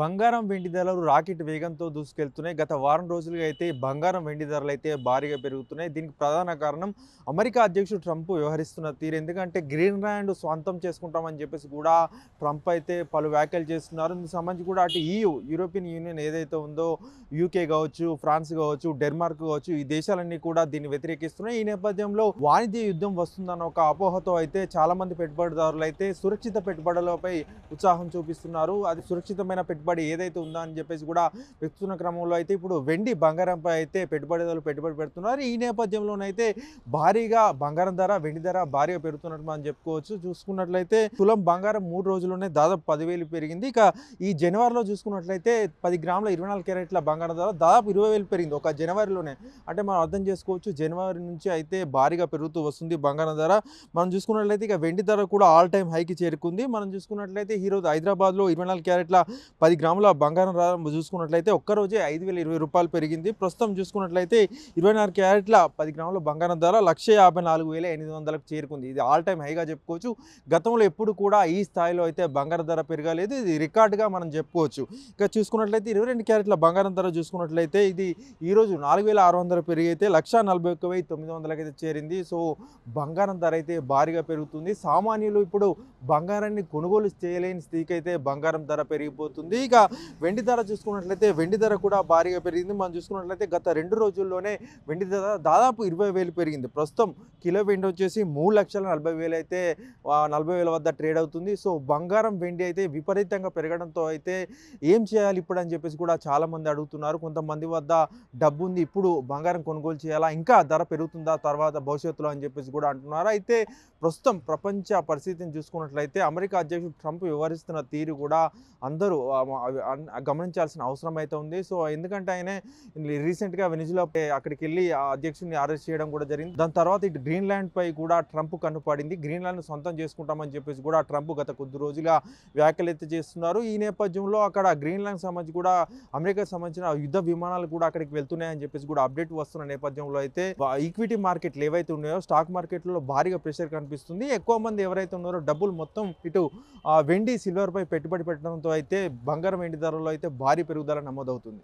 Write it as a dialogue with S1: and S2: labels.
S1: బంగారం వెండి ధరలు రాకెట్ వేగంతో దూసుకెళ్తున్నాయి. గత వారం రోజులుగా అయితే బంగారం వెండి ధరలు అయితే భారీగా పెరుగుతున్నాయి. దీనికి ప్రధాన కారణం అమెరికా అధ్యక్షుడు ట్రంప్ వ్యవహరిస్తున్న తీరు. ఎందుకంటే గ్రీన్ ల్యాండ్ స్వంతం చేసుకుంటామని చెప్పేసి కూడా ట్రంప్ అయితే పలు వ్యాఖ్యలు చేస్తున్నారు. దీనికి సంబంధించి కూడా అటు ఈయూ యూరోపియన్ యూనియన్ ఏదైతే ఉందో యూకే కావచ్చు ఫ్రాన్స్ కావచ్చు డెన్మార్క్ కావచ్చు ఈ దేశాలన్నీ కూడా దీన్ని వ్యతిరేకిస్తున్నాయి. ఈ నేపథ్యంలో వాణిజ్య యుద్ధం వస్తుందన్న ఒక అపోహతో అయితే చాలామంది పెట్టుబడిదారులు అయితే సురక్షిత పెట్టుబడులపై ఉత్సాహం చూపిస్తున్నారు. అది సురక్షితమైన పెట్టుబడి ఏదైతే ఉందా అని చెప్పేసి కూడా వెతున్న క్రమంలో అయితే ఇప్పుడు వెండి బంగారంపై అయితే పెట్టుబడిదారులు పెట్టుబడి పెడుతున్నారు. ఈ నేపథ్యంలోనైతే భారీగా బంగారం ధర వెండి ధర భారీగా పెరుగుతున్నట్టు మనం చెప్పుకోవచ్చు. చూసుకున్నట్లయితే తులం బంగారం మూడు రోజుల్లోనే దాదాపు పదివేలు పెరిగింది. ఇక ఈ జనవరిలో చూసుకున్నట్లయితే పది గ్రాముల ఇరవై నాలుగు క్యారెట్ల బంగారం ధర దాదాపు ఇరవై వేలు పెరిగింది. ఒక జనవరిలోనే అంటే మనం అర్థం చేసుకోవచ్చు జనవరి నుంచి అయితే భారీగా పెరుగుతూ వస్తుంది బంగారం ధర. మనం చూసుకున్నట్లయితే ఇక వెండి ధర కూడా ఆల్ టైమ్ హైకి చేరుకుంది. మనం చూసుకున్నట్లయితే ఈరోజు హైదరాబాద్లో ఇరవై నాలుగు క్యారెట్ల పది గ్రాముల బంగారం ధర చూసుకున్నట్లయితే ఒక్కరోజే ఐదు వేల ఇరవై రూపాయలు పెరిగింది. ప్రస్తుతం చూసుకున్నట్లయితే ఇరవై నాలుగు క్యారెట్ల పది గ్రాముల బంగారం ధర లక్ష యాభై నాలుగు వేల ఎనిమిది వందలకు చేరుకుంది. ఇది ఆల్ టైమ్ హైగా చెప్పుకోవచ్చు. గతంలో ఎప్పుడు కూడా ఈ స్థాయిలో అయితే బంగారం ధర పెరగలేదు. ఇది రికార్డుగా మనం చెప్పుకోవచ్చు. ఇంకా చూసుకున్నట్లయితే ఇరవై రెండు క్యారెట్ల బంగారం ధర చూసుకున్నట్లయితే ఇది ఈరోజు నాలుగు వేల ఆరు వందలు పెరిగి అయితే లక్ష నలభై ఒక్క వెయ్యి తొమ్మిది వందలకి అయితే చేరింది. సో బంగారం ధర అయితే భారీగా పెరుగుతుంది. సామాన్యులు ఇప్పుడు బంగారాన్ని కొనుగోలు చేయలేని స్థితికి అయితే బంగారం ధర పెరిగిపోతుంది. ఇక వెండి ధర చూసుకున్నట్లయితే వెండి ధర కూడా భారీగా పెరిగింది. మనం చూసుకున్నట్లయితే గత రెండు రోజుల్లోనే వెండి ధర దాదాపు ఇరవై వేలు పెరిగింది. ప్రస్తుతం కిలో వెండి వచ్చేసి మూడు లక్షల నలభై వేలు అయితే నలభై వేల వద్ద ట్రేడ్ అవుతుంది. సో బంగారం వెండి అయితే విపరీతంగా పెరగడంతో అయితే ఏం చేయాలి ఇప్పుడు అని చెప్పేసి కూడా చాలామంది అడుగుతున్నారు. కొంతమంది వద్ద డబ్బు ఉంది ఇప్పుడు బంగారం కొనుగోలు చేయాలా ఇంకా ధర పెరుగుతుందా తర్వాత భవిష్యత్తులో అని చెప్పేసి కూడా అంటున్నారు. అయితే ప్రస్తుతం ప్రపంచ పరిస్థితిని చూసుకున్నట్లయితే అమెరికా అధ్యక్షుడు ట్రంప్ వ్యవహరిస్తున్న తీరు కూడా అందరూ గమనించాల్సిన అవసరం అయితే ఉంది. సో ఎందుకంటే ఆయన రీసెంట్గా వెనిజులా అక్కడికి వెళ్ళి ఆ అధ్యక్షుడిని అరెస్ట్ చేయడం కూడా జరిగింది. దాని తర్వాత ఇటు గ్రీన్లాండ్ పై కూడా ట్రంప్ కన్నుపడింది గ్రీన్లాండ్ సొంతం చేసుకుంటామని చెప్పేసి కూడా ట్రంప్ గత కొద్ది రోజులుగా వ్యాఖ్యలు చేస్తున్నారు. ఈ నేపథ్యంలో అక్కడ గ్రీన్లాండ్ సంబంధించి కూడా అమెరికా సంబంధించిన యుద్ధ విమానాలు కూడా అక్కడికి వెళ్తున్నాయని చెప్పేసి కూడా అప్డేట్ వస్తున్న నేపథ్యంలో అయితే ఈక్విటీ మార్కెట్లు ఏవైతే ఉన్నాయో స్టాక్ మార్కెట్లో భారీగా ప్రెషర్ కనిపిస్తుంది. ఎక్కువ మంది ఎవరైతే ఉన్నారో డబ్బులు మొత్తం ఇటు వెండి సిల్వర్ పై పెట్టుబడి పెట్టడంతో అయితే బంగారం వెండి ధరలో అయితే భారీ పెరుగుదల నమోదవుతుంది.